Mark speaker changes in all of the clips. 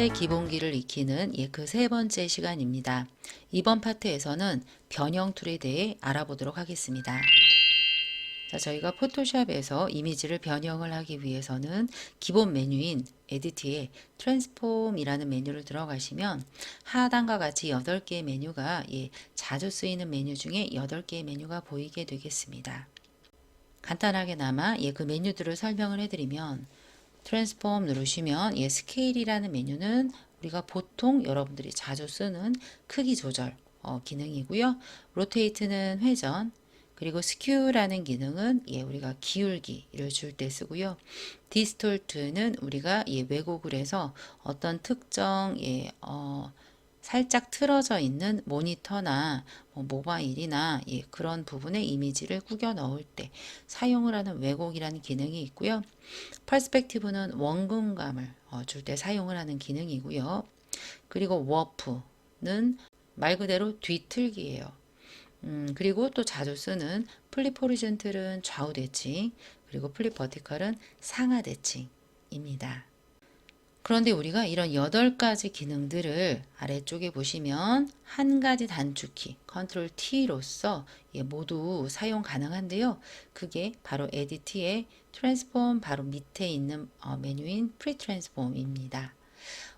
Speaker 1: 포토샵의 기본기를 익히는 예, 그 세 번째 시간입니다. 이번 파트에서는 변형 툴에 대해 알아보도록 하겠습니다. 자, 저희가 포토샵에서 이미지를 변형을 하기 위해서는 기본 메뉴인 에디트에 트랜스폼이라는 메뉴를 들어가시면 하단과 같이 8개의 메뉴가 예, 자주 쓰이는 메뉴 중에 8개의 메뉴가 보이게 되겠습니다. 간단하게나마 예, 그 메뉴들을 설명을 해드리면 트랜스폼 누르시면 예, 스케일이라는 메뉴는 우리가 보통 여러분들이 자주 쓰는 크기 조절 어, 기능이고요. 로테이트는 회전, 그리고 스큐라는 기능은 예, 우리가 기울기를 줄 때 쓰고요. 디스톨트는 우리가 예, 왜곡을 해서 어떤 특정 예, 어, 살짝 틀어져 있는 모니터나 뭐 모바일이나 예, 그런 부분에 이미지를 꾸겨 넣을 때 사용을 하는 왜곡이라는 기능이 있고요. 퍼스펙티브는 원근감을 어, 줄때 사용을 하는 기능이고요. 그리고 워프는 말 그대로 뒤틀기예요. 음, 그리고 또 자주 쓰는 플립 호리젠틀은 좌우 대칭, 그리고 플립 버티컬은 상하 대칭입니다. 그런데 우리가 이런 8가지 기능들을 아래쪽에 보시면 한 가지 단축키 컨트롤 T로서 예, 모두 사용 가능한데요. 그게 바로 에디트의 트랜스폼 바로 밑에 있는 어, 메뉴인 프리 트랜스폼입니다.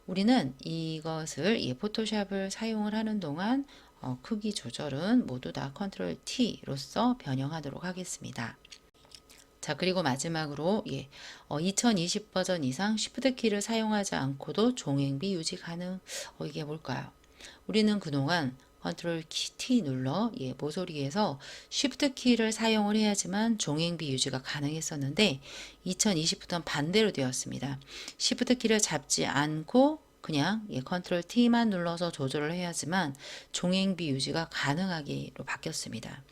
Speaker 1: 우리는 이것을 예, 포토샵을 사용을 하는 동안 어, 크기 조절은 모두 다 컨트롤 T로서 변형하도록 하겠습니다. 자, 그리고 마지막으로 예, 어, 2020 버전 이상 Shift 키를 사용하지 않고도 종횡비 유지 가능. 어, 이게 뭘까요? 우리는 그동안 컨트롤 키 T 눌러 예, 모서리에서 Shift 키를 사용을 해야지만 종횡비 유지가 가능했었는데 2020부터는 반대로 되었습니다. Shift 키를 잡지 않고 그냥 예, 컨트롤 T만 눌러서 조절을 해야지만 종횡비 유지가 가능하기로 바뀌었습니다.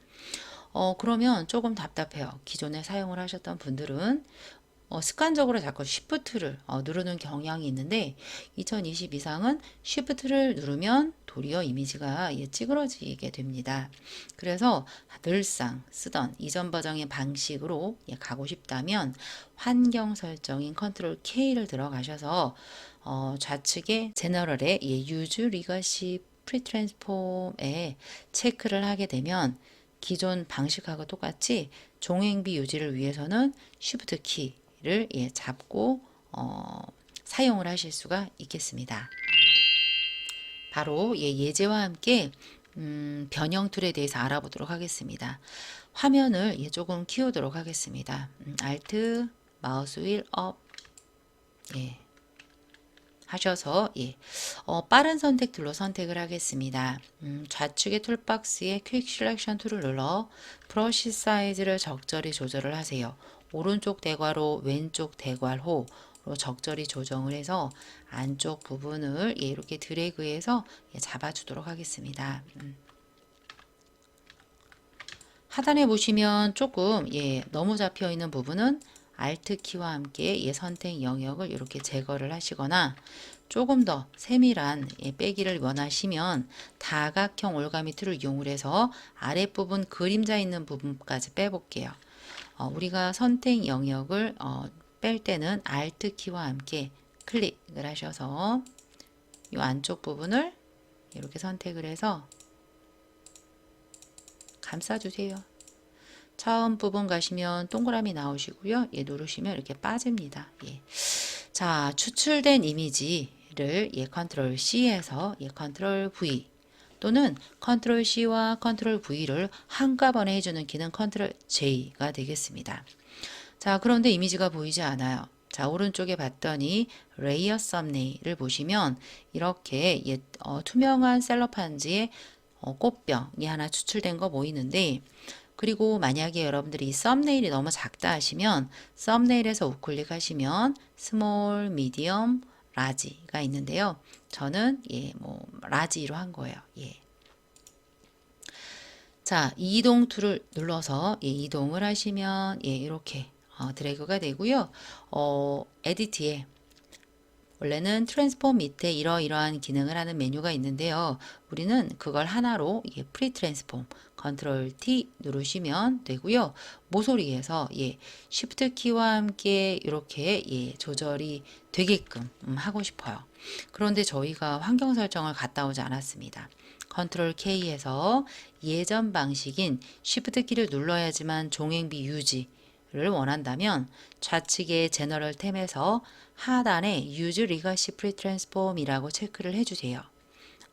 Speaker 1: 어, 그러면 조금 답답해요. 기존에 사용을 하셨던 분들은 어, 습관적으로 자꾸 Shift를 어, 누르는 경향이 있는데 2020 이상은 Shift를 누르면 도리어 이미지가 예, 찌그러지게 됩니다. 그래서 늘상 쓰던 이전 버전의 방식으로 예, 가고 싶다면 환경 설정인 컨트롤 K를 들어가셔서 어, 좌측에 제너럴의 예, Use Legacy Pre-Transform에 체크를 하게 되면 기존 방식하고 똑같이 종횡비 유지를 위해서는 Shift 키를 예, 잡고 어, 사용을 하실 수가 있겠습니다. 바로 예, 예제와 함께 음, 변형 툴에 대해서 알아보도록 하겠습니다. 화면을 예, 조금 키우도록 하겠습니다. 음, Alt 마우스 휠 업. 예. 하셔서 예, 어, 빠른 선택 툴로 선택을 하겠습니다. 음, 좌측의 툴박스에 퀵 셀렉션 툴을 눌러 브러쉬 사이즈를 적절히 조절을 하세요. 오른쪽 대괄호, 왼쪽 대괄호 로 적절히 조정을 해서 안쪽 부분을 예, 이렇게 드래그해서 예, 잡아주도록 하겠습니다. 음. 하단에 보시면 조금 예, 너무 잡혀 있는 부분은 Alt 키와 함께 예 선택 영역을 이렇게 제거를 하시거나 조금 더 세밀한 예, 빼기를 원하시면 다각형 올가미 툴을 이용을 해서 아랫부분 그림자 있는 부분까지 빼볼게요. 어, 우리가 선택 영역을 어, 뺄 때는 Alt 키와 함께 클릭을 하셔서 이 안쪽 부분을 이렇게 선택을 해서 감싸주세요. 처음 부분 가시면 동그라미 나오시고요. 예, 누르시면 이렇게 빠집니다. 예. 자, 추출된 이미지를 예, 컨트롤 C에서 예, 컨트롤 V 또는 컨트롤 C와 컨트롤 V를 한꺼번에 해주는 기능 컨트롤 J가 되겠습니다. 자, 그런데 이미지가 보이지 않아요. 자, 오른쪽에 봤더니 레이어 썸네일을 보시면 이렇게 예, 어, 투명한 셀럽판지에 어, 꽃병이 하나 추출된 거 보이는데 그리고 만약에 여러분들이 이 썸네일이 너무 작다 하시면 썸네일에서 우클릭 하시면 스몰, 미디엄, 라지가 있는데요. 저는 예, 뭐 라지로 한 거예요. 예. 자, 이동 툴을 눌러서 예, 이동을 하시면 예, 이렇게 어, 드래그가 되고요. 어, 에디트에 원래는 트랜스폼 밑에 이러이러한 기능을 하는 메뉴가 있는데요. 우리는 그걸 하나로 예, 프리 트랜스폼 컨트롤 T 누르시면 되고요. 모서리에서 예, 쉬프트 키와 함께 이렇게 예, 조절이 되게끔 음, 하고 싶어요. 그런데 저희가 환경 설정을 갔다 오지 않았습니다. 컨트롤 K에서 예전 방식인 쉬프트 키를 눌러야지만 종행비 유지 를 원한다면 좌측의 제너럴 템에서 하단에 Use Legacy Pre-Transform이라고 체크를 해주세요.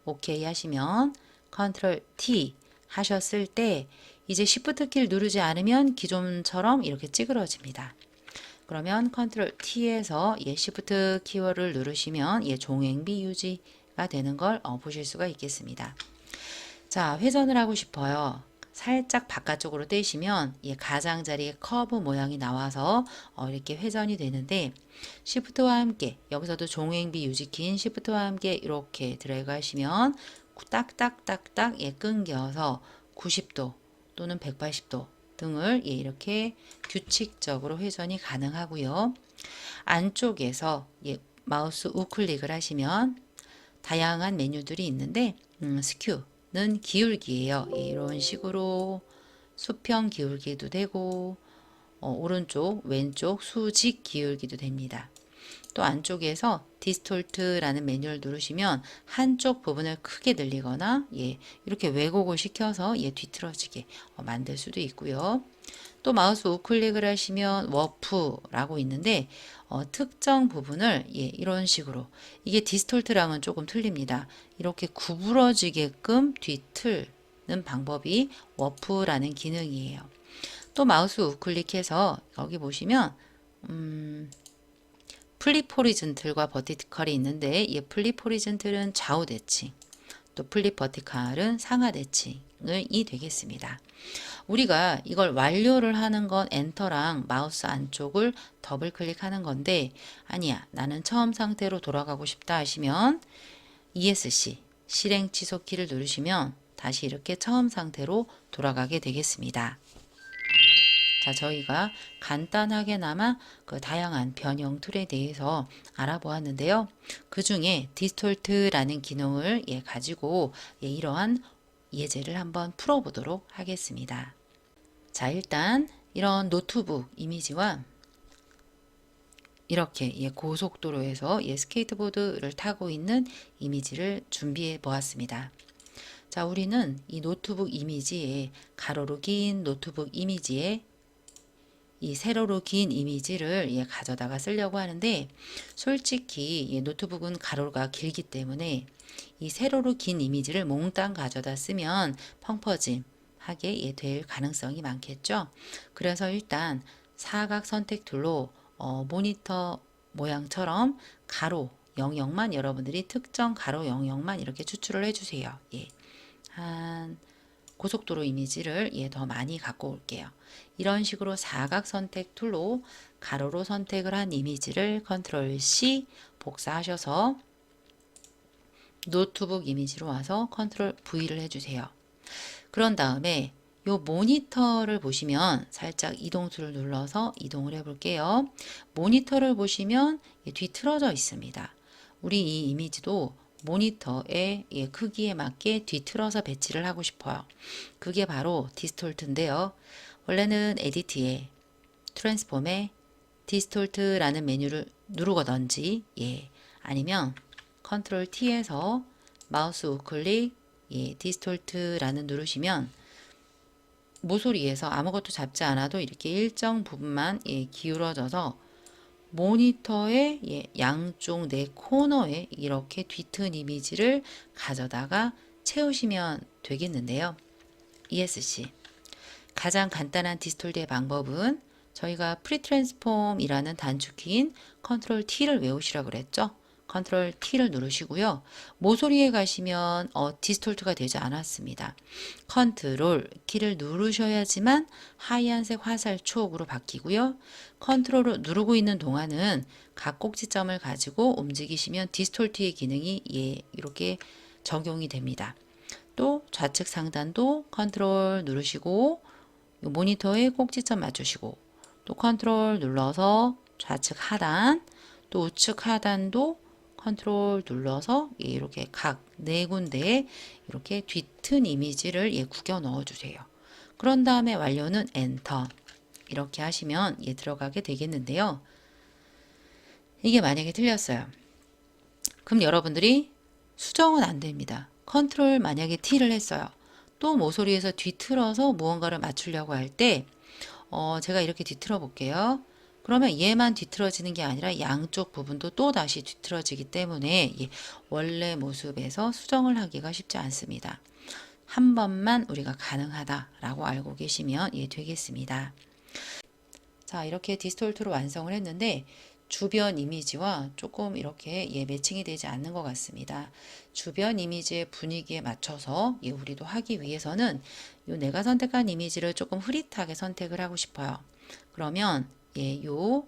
Speaker 1: 오케이 하시면 컨트롤 T 하셨을 때 이제 Shift 키를 누르지 않으면 기존처럼 이렇게 찌그러집니다. 그러면 컨트롤 T에서 예, Shift 키워를 누르시면 예, 종행비 유지가 되는 걸 어, 보실 수가 있겠습니다. 자, 회전을 하고 싶어요. 살짝 바깥쪽으로 떼시면 예, 가장자리에 커브 모양이 나와서 어, 이렇게 회전이 되는데 시프트와 함께 여기서도 종횡비 유지키인 시프트와 함께 이렇게 드래그 하시면 딱딱딱딱 예, 끊겨서 90도 또는 180도 등을 예, 이렇게 규칙적으로 회전이 가능하고요. 안쪽에서 예, 마우스 우클릭을 하시면 다양한 메뉴들이 있는데 음, 스큐는 기울기예요. 예, 이런 식으로 수평 기울기도 되고 어, 오른쪽, 왼쪽 수직 기울기도 됩니다. 또 안쪽에서 디스톨트라는 메뉴를 누르시면 한쪽 부분을 크게 늘리거나 예, 이렇게 왜곡을 시켜서 예, 뒤틀어지게 어, 만들 수도 있고요. 또 마우스 우클릭을 하시면 워프라고 있는데 어, 특정 부분을 예, 이런 식으로 이게 디스톨트랑은 조금 틀립니다. 이렇게 구부러지게끔 뒤틀는 방법이 워프라는 기능이에요. 또 마우스 우클릭해서 여기 보시면 음, 플립 호리즌틀과 버티컬이 있는데 이 플립 호리즌틀은 좌우 대칭, 또 플립 버티컬은 상하 대칭이 되겠습니다. 우리가 이걸 완료를 하는 건 엔터랑 마우스 안쪽을 더블 클릭하는 건데 아니야 나는 처음 상태로 돌아가고 싶다 하시면 ESC 실행 취소 키를 누르시면 다시 이렇게 처음 상태로 돌아가게 되겠습니다. 자, 저희가 간단하게나마 그 다양한 변형 툴에 대해서 알아보았는데요. 그 중에 디스톨트라는 기능을 예, 가지고 예, 이러한 예제를 한번 풀어보도록 하겠습니다. 자, 일단 이런 노트북 이미지와 이렇게 예, 고속도로에서 예, 스케이트보드를 타고 있는 이미지를 준비해 보았습니다. 자, 우리는 이 노트북 이미지에 가로로 긴 노트북 이미지에 이 세로로 긴 이미지를 예, 가져다가 쓰려고 하는데 솔직히 예, 노트북은 가로가 길기 때문에 이 세로로 긴 이미지를 몽땅 가져다 쓰면 펑퍼짐 하게 예, 될 가능성이 많겠죠. 그래서 일단 사각 선택 툴로 어, 모니터 모양처럼 가로 영역만 여러분들이 특정 가로 영역만 이렇게 추출을 해주세요. 예. 한 고속도로 이미지를 예, 더 많이 갖고 올게요. 이런 식으로 사각 선택 툴로 가로로 선택을 한 이미지를 컨트롤 C 복사하셔서 노트북 이미지로 와서 컨트롤 V를 해주세요. 그런 다음에 이 모니터를 보시면 살짝 이동수를 눌러서 이동을 해볼게요. 모니터를 보시면 뒤틀어져 있습니다. 우리 이 이미지도 모니터의 예, 크기에 맞게 뒤틀어서 배치를 하고 싶어요. 그게 바로 디스톨트인데요. 원래는 에디트에 트랜스폼에 디스톨트라는 메뉴를 누르거든지 예, 아니면 컨트롤 T에서 마우스 우클릭 예, 디스톨트라는 누르시면 모서리에서 아무것도 잡지 않아도 이렇게 일정 부분만 예, 기울어져서 모니터의 예, 양쪽 네 코너에 이렇게 뒤튼 이미지를 가져다가 채우시면 되겠는데요. ESC 가장 간단한 디스톨드의 방법은 저희가 프리트랜스폼이라는 단축키인 컨트롤 T를 외우시라고 그랬죠. 컨트롤 T를 누르시고요. 모서리에 가시면 어, 디스톨트가 되지 않았습니다. 컨트롤 키를 누르셔야지만 하얀색 화살 초옥으로 바뀌고요. 컨트롤을 누르고 있는 동안은 각 꼭지점을 가지고 움직이시면 디스톨트의 기능이 예, 이렇게 적용이 됩니다. 또 좌측 상단도 컨트롤 누르시고 모니터에 꼭지점 맞추시고 또 컨트롤 눌러서 좌측 하단 또 우측 하단도 컨트롤 눌러서 예, 이렇게 각 네 군데에 이렇게 뒤튼 이미지를 예, 구겨 넣어 주세요. 그런 다음에 완료는 엔터 이렇게 하시면 예, 들어가게 되겠는데요. 이게 만약에 틀렸어요. 그럼 여러분들이 수정은 안 됩니다. 컨트롤 만약에 T를 했어요. 또 모서리에서 뒤틀어서 무언가를 맞추려고 할 때, 어, 제가 이렇게 뒤틀어 볼게요. 그러면 얘만 뒤틀어지는 게 아니라 양쪽 부분도 또 다시 뒤틀어지기 때문에 예, 원래 모습에서 수정을 하기가 쉽지 않습니다. 한 번만 우리가 가능하다라고 알고 계시면 예, 되겠습니다. 자, 이렇게 디스톨트로 완성을 했는데 주변 이미지와 조금 이렇게 예, 매칭이 되지 않는 것 같습니다. 주변 이미지의 분위기에 맞춰서 예, 우리도 하기 위해서는 요 내가 선택한 이미지를 조금 흐릿하게 선택을 하고 싶어요. 그러면 예, 요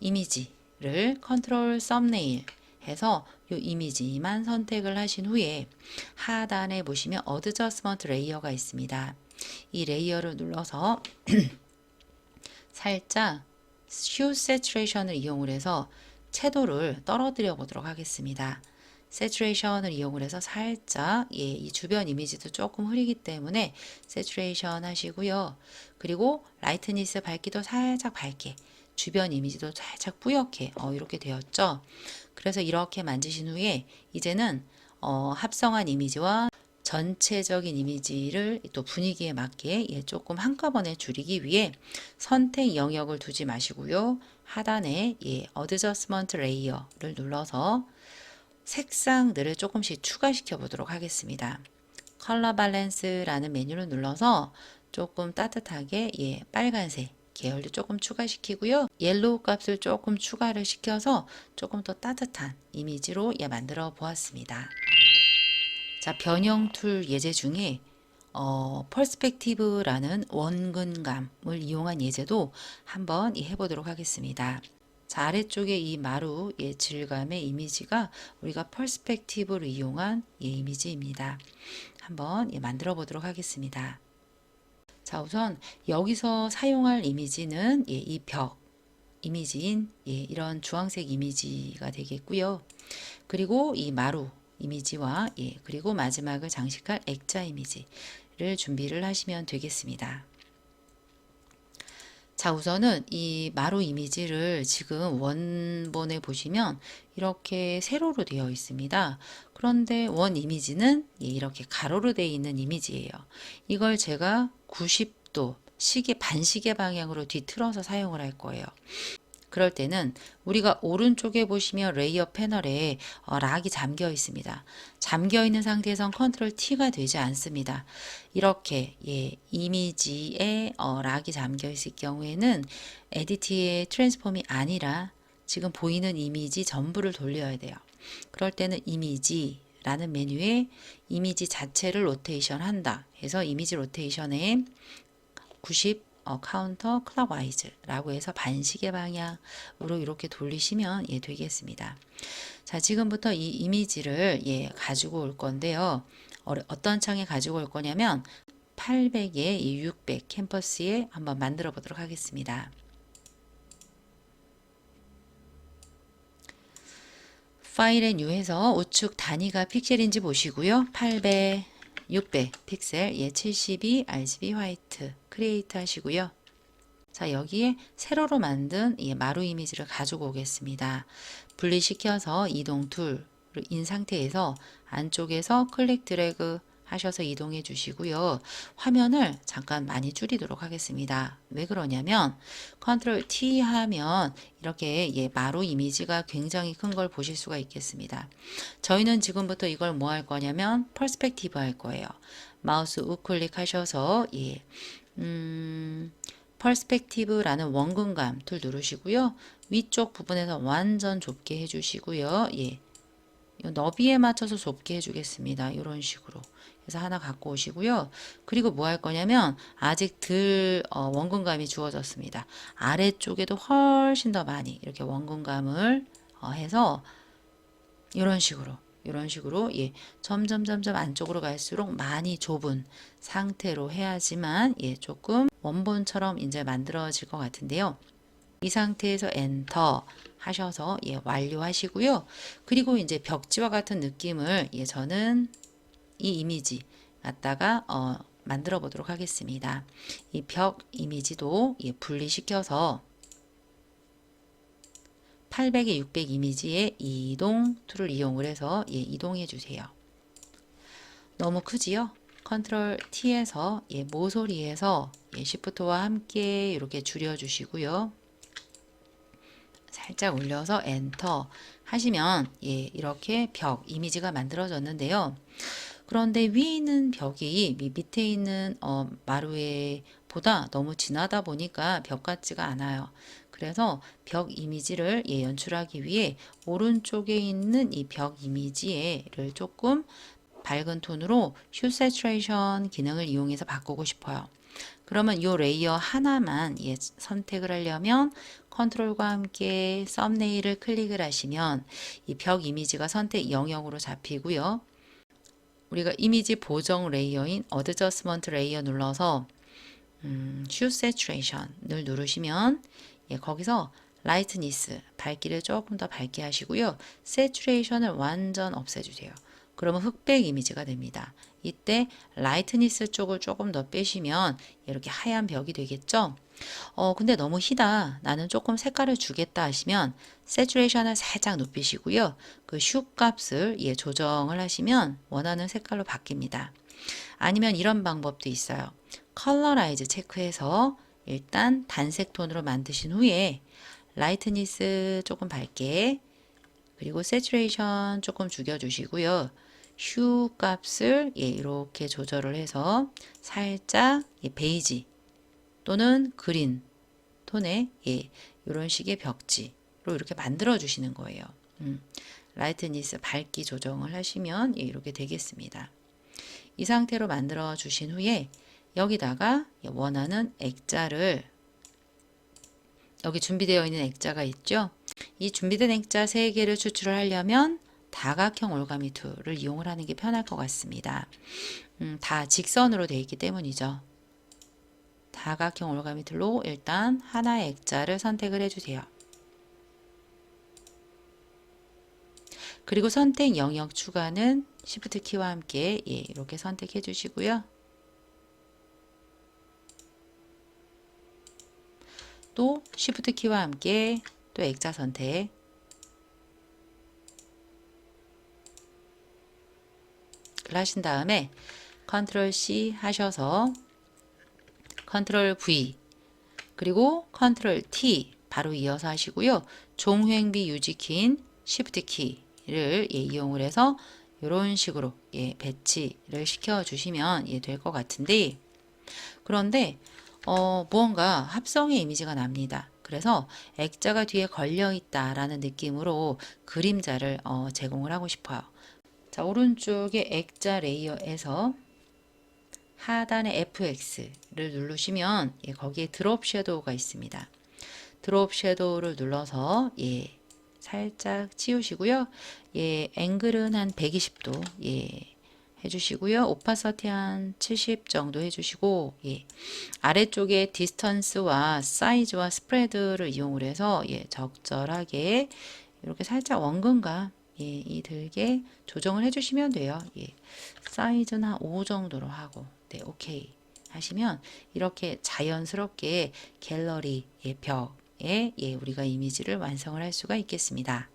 Speaker 1: 이미지를 컨트롤 썸네일 해서 요 이미지만 선택을 하신 후에 하단에 보시면 어드저스먼트 레이어가 있습니다. 이 레이어를 눌러서 살짝 슈 세츄레이션을 이용을 해서 채도를 떨어뜨려 보도록 하겠습니다. 세츄레이션을 이용을 해서 살짝 예, 이 주변 이미지도 조금 흐리기 때문에 세츄레이션 하시고요. 그리고 라이트니스 밝기도 살짝 밝게 주변 이미지도 살짝 뿌옇게 어, 이렇게 되었죠. 그래서 이렇게 만지신 후에 이제는 어, 합성한 이미지와 전체적인 이미지를 또 분위기에 맞게 예, 조금 한꺼번에 줄이기 위해 선택 영역을 두지 마시고요. 하단에 예, 어드저스먼트 레이어를 눌러서 색상들을 조금씩 추가시켜 보도록 하겠습니다. 컬러 밸런스라는 메뉴를 눌러서 조금 따뜻하게 예, 빨간색 계열도 조금 추가시키고요. 옐로우 값을 조금 추가를 시켜서 조금 더 따뜻한 이미지로 예, 만들어 보았습니다. 자, 변형 툴 예제 중에 어, 퍼스펙티브라는 원근감을 이용한 예제도 한번 해보도록 하겠습니다. 자, 아래쪽에 이 마루 예, 질감의 이미지가 우리가 퍼스펙티브를 이용한 예, 이미지입니다. 한번 예, 만들어 보도록 하겠습니다. 자, 우선 여기서 사용할 이미지는 예, 이 벽 이미지인 예, 이런 주황색 이미지가 되겠고요. 그리고 이 마루 이미지와 예, 그리고 마지막을 장식할 액자 이미지를 준비를 하시면 되겠습니다. 자, 우선은 이 마루 이미지를 지금 원본에 보시면 이렇게 세로로 되어 있습니다. 그런데 원 이미지는 예, 이렇게 가로로 되어 있는 이미지예요. 이걸 제가 90도 시계 반시계 방향으로 뒤틀어서 사용을 할 거예요. 그럴 때는 우리가 오른쪽에 보시면 레이어 패널에 어, 락이 잠겨 있습니다. 잠겨 있는 상태에선 컨트롤 T가 되지 않습니다. 이렇게 예, 이미지에 어, 락이 잠겨 있을 경우에는 에디트의 트랜스폼이 아니라 지금 보이는 이미지 전부를 돌려야 돼요. 그럴 때는 이미지 라는 메뉴에 이미지 자체를 로테이션 한다 해서 이미지 로테이션에 90 어, 카운터 클락와이즈라고 해서 반시계 방향으로 이렇게 돌리시면 예, 되겠습니다. 자, 지금부터 이 이미지를 예, 가지고 올 건데요. 어, 어떤 창에 가지고 올 거냐면 800에 이600 캠퍼스에 한번 만들어 보도록 하겠습니다. 파일에 뉴해서 우측 단위가 픽셀인지 보시고요. 800, 600 픽셀, 예, 72 RGB 화이트 크리에이트 하시고요. 자, 여기에 세로로 만든 이 마루 이미지를 가지고 오겠습니다. 분리시켜서 이동 툴인 상태에서 안쪽에서 클릭 드래그 하셔서 이동해 주시고요. 화면을 잠깐 많이 줄이도록 하겠습니다. 왜 그러냐면 컨트롤 T 하면 이렇게 예, 마루 이미지가 굉장히 큰 걸 보실 수가 있겠습니다. 저희는 지금부터 이걸 뭐 할 거냐면 퍼스펙티브 할 거예요. 마우스 우클릭 하셔서 예, 음, 퍼스펙티브라는 원근감 툴 누르시고요. 위쪽 부분에서 완전 좁게 해주시고요. 예, 너비에 맞춰서 좁게 해주겠습니다. 이런 식으로. 그래서 하나 갖고 오시고요. 그리고 뭐 할 거냐면 아직 덜 어, 원근감이 주어졌습니다. 아래쪽에도 훨씬 더 많이 이렇게 원근감을 어, 해서 이런 식으로 이런 식으로 예 점점 점점 안쪽으로 갈수록 많이 좁은 상태로 해야지만 예 조금 원본처럼 이제 만들어질 것 같은데요. 이 상태에서 엔터 하셔서 예, 완료하시고요. 그리고 이제 벽지와 같은 느낌을 예, 저는 이 이미지 갖다가 어, 만들어 보도록 하겠습니다. 이 벽 이미지도 예, 분리시켜서 800에 600 이미지의 이동 툴을 이용을 해서 예, 이동해 주세요. 너무 크지요? 컨트롤 T에서 예, 모서리에서 예, 시프트와 함께 이렇게 줄여 주시고요. 살짝 올려서 엔터 하시면 예, 이렇게 벽 이미지가 만들어졌는데요. 그런데 위에 있는 벽이 미- 밑에 있는 어, 마루에 보다 너무 진하다 보니까 벽 같지가 않아요. 그래서 벽 이미지를 예, 연출하기 위해 오른쪽에 있는 이 벽 이미지를 조금 밝은 톤으로 슈 세츄레이션 기능을 이용해서 바꾸고 싶어요. 그러면 이 레이어 하나만 예, 선택을 하려면 컨트롤과 함께 썸네일을 클릭을 하시면 이 벽 이미지가 선택 영역으로 잡히고요. 우리가 이미지 보정 레이어인 어드저스먼트 레이어 눌러서 음, 슈 세츄레이션을 누르시면 예, 거기서 라이트니스 밝기를 조금 더 밝게 하시고요. 세츄레이션을 완전 없애주세요. 그러면 흑백 이미지가 됩니다. 이때 라이트니스 쪽을 조금 더 빼시면 이렇게 하얀 벽이 되겠죠. 어, 근데 너무 희다. 나는 조금 색깔을 주겠다 하시면 세츄레이션을 살짝 높이시고요. 그 슈 값을 예, 조정을 하시면 원하는 색깔로 바뀝니다. 아니면 이런 방법도 있어요. 컬러라이즈 체크해서 일단 단색 톤으로 만드신 후에 라이트니스 조금 밝게 그리고 세츄레이션 조금 죽여주시고요. 휴 값을 예, 이렇게 조절을 해서 살짝 예, 베이지 또는 그린 톤의 예, 이런 식의 벽지로 이렇게 만들어 주시는 거예요. 음, 라이트니스 밝기 조정을 하시면 예, 이렇게 되겠습니다. 이 상태로 만들어 주신 후에 여기다가 예, 원하는 액자를 여기 준비되어 있는 액자가 있죠. 이 준비된 액자 3개를 추출을 하려면 다각형 올가미 툴을 이용을 하는 게 편할 것 같습니다. 음, 다 직선으로 되어 있기 때문이죠. 다각형 올가미 툴로 일단 하나의 액자를 선택을 해주세요. 그리고 선택 영역 추가는 Shift 키와 함께 예, 이렇게 선택해 주시고요. 또 Shift 키와 함께 또 액자 선택 하신 다음에 컨트롤 C 하셔서 컨트롤 V 그리고 컨트롤 T 바로 이어서 하시고요. 종횡비 유지키인 Shift 키를 예, 이용을 해서 이런 식으로 예, 배치를 시켜 주시면 예, 될 것 같은데 그런데 어, 무언가 합성의 이미지가 납니다. 그래서 액자가 뒤에 걸려 있다라는 느낌으로 그림자를 어, 제공을 하고 싶어요. 자, 오른쪽에 액자 레이어에서 하단에 FX를 누르시면 예, 거기에 드롭 섀도우가 있습니다. 드롭 섀도우를 눌러서 예, 살짝 치우시고요. 예, 앵글은 한 120도 예, 해주시고요. 오파서티 한 70 정도 해주시고 예, 아래쪽에 디스턴스와 사이즈와 스프레드를 이용을 해서 예, 적절하게 이렇게 살짝 원근감 예, 이 들게 조정을 해주시면 돼요. 예, 사이즈는 한5 정도로 하고 네, 오케이 하시면 이렇게 자연스럽게 갤러리 예, 벽에 예, 우리가 이미지를 완성을 할 수가 있겠습니다.